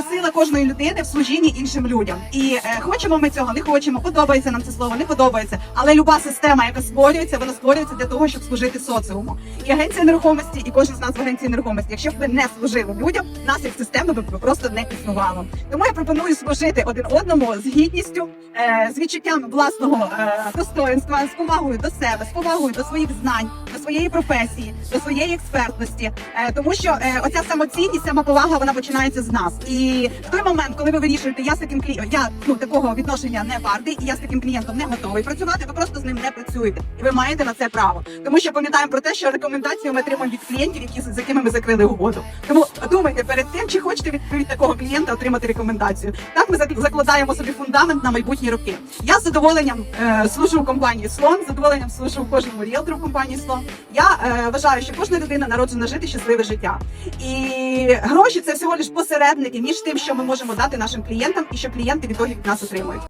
Сила кожної людини в служінні іншим людям. І е, хочемо ми цього, не хочемо, подобається нам це слово, не подобається. Але люба система, яка створюється, вона створюється для того, щоб служити соціуму. І агенція нерухомості, і кожен з нас в агенції нерухомості. Якщо б ви не служили людям, нас як системи би просто не існувало. Тому я пропоную служити один одному з гідністю, е, з відчуттям власного е, достоинства, з повагою до себе, з повагою до своїх знань, своєї професії, до своєї експертності. Е, тому що е, оця самоцінність, самоповага, вона починається з нас. І в той момент, коли ви вирішуєте, я з таким клієнтом, я ну такого відношення не вартий, і я з таким клієнтом не готовий працювати, ви просто з ним не працюєте, і ви маєте на це право. Тому що пам'ятаємо про те, що рекомендації ми отримуємо від клієнтів, які з якими ми закрили угоду. Тому думайте перед тим, чи хочете від, від такого клієнта отримати рекомендацію. Так ми закладаємо собі фундамент на майбутні роки. Я з задоволенням е, служу в компанії Слон, з задоволенням служу кожному ріелтору компанії Слон. Я е, вважаю, що кожна людина народжена жити щасливе життя. І гроші це всього лиш посередники між тим, що ми можемо дати нашим клієнтам, і що клієнти від того від нас отримують.